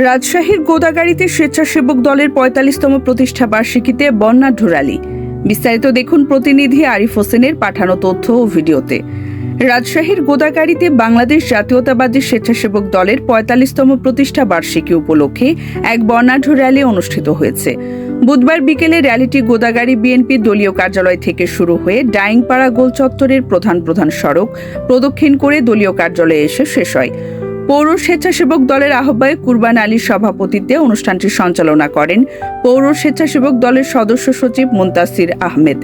রাজশাহীর গোদাগাড়িতে স্বেচ্ছাসেবক দলের পঁয়তাল্লিশতম প্রতিষ্ঠা বার্ষিকীতে বন্যাঢ্য র্যালি বিস্তারিত দেখুন প্রতিনিধি আরিফ হোসেনের পাঠানো তথ্য ও ভিডিওতে। রাজশাহীর গোদাগাড়িতে বাংলাদেশ জাতীয়তাবাদী স্বেচ্ছাসেবক দলের পঁয়তাল্লিশতম প্রতিষ্ঠা বার্ষিকী উপলক্ষে এক বর্ণাঢ্য র্যালি অনুষ্ঠিত হয়েছে। বুধবার বিকেলে র্যালিটি গোদাগাড়ি বিএনপি দলীয় কার্যালয় থেকে শুরু হয়ে ডাইংপাড়া গোল চত্বরের প্রধান প্রধান সড়ক প্রদক্ষিণ করে দলীয় কার্যালয়ে এসে শেষ হয়। পৌর স্বেচ্ছাসেবক দলের আহ্বায়ক কুরবান আলীর সভাপতিত্বে অনুষ্ঠানটি সঞ্চালনা করেন পৌর স্বেচ্ছাসেবক দলের সদস্য সচিব মুন্তাসির আহমেদ।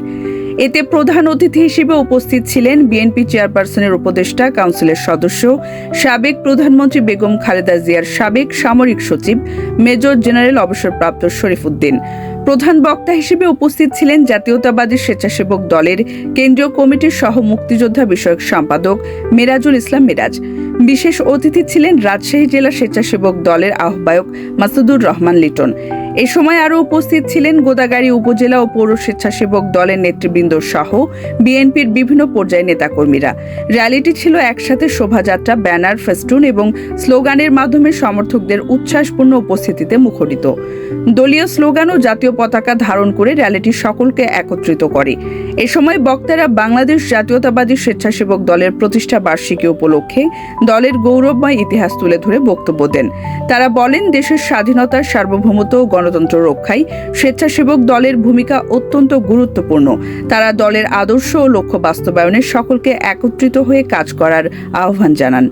এতে প্রধান অতিথি হিসেবে উপস্থিত ছিলেন বিএনপি চেয়ারপারসনের উপদেষ্টা, কাউন্সিলের সদস্য, সাবেক প্রধানমন্ত্রী বেগম খালেদা জিয়ার সাবেক সামরিক সচিব, মেজর জেনারেল অবসরপ্রাপ্ত শরীফুদ্দিন প্রধান বক্তা হিসেবে উপস্থিত ছিলেন জাতীয়তাবাদী স্বেচ্ছাসেবক দলের কেন্দ্রীয় কমিটির সহ মুক্তিযোদ্ধা বিষয়ক সম্পাদক মেরাজুল ইসলাম মিরাজ। বিশেষ অতিথি ছিলেন রাজশাহী জেলা স্বেচ্ছাসেবক দলের আহ্বায়ক মাসুদুর রহমান লিটন। এ সময় আরও উপস্থিত ছিলেন গোদাগাড়ি উপজেলা ও পৌর স্বেচ্ছাসেবক দলের নেতৃবৃন্দ সহ বিএনপির বিভিন্ন পর্যায়ে নেতাকর্মীরা। র্যালিটি ছিল একসাথে শোভাযাত্রা, ব্যানার, ফেস্টুন এবং স্লোগানের মাধ্যমে সমর্থকদের উচ্ছ্বাসপূর্ণ উপস্থিতিতে মুখরিত। দলীয় স্লোগান ও জাতীয় পতাকা ধারণ করে র্যালিটি সকলকে একত্রিত করে। এ সময় বক্তারা বাংলাদেশ জাতীয়তাবাদী স্বেচ্ছাসেবক দলের প্রতিষ্ঠা বার্ষিকী উপলক্ষে দলের গৌরবময় ইতিহাস তুলে ধরে বক্তব্য দেন। তারা বলেন, দেশের স্বাধীনতার সার্বভৌমত্ব ও গণতন্ত্র রক্ষায় স্বেচ্ছাসেবক দলের ভূমিকা অত্যন্ত গুরুত্বপূর্ণ। তারা দলের আদর্শ ও লক্ষ্য বাস্তবায়নে সকলকে একত্রিত হয়ে কাজ করার আহ্বান জানান।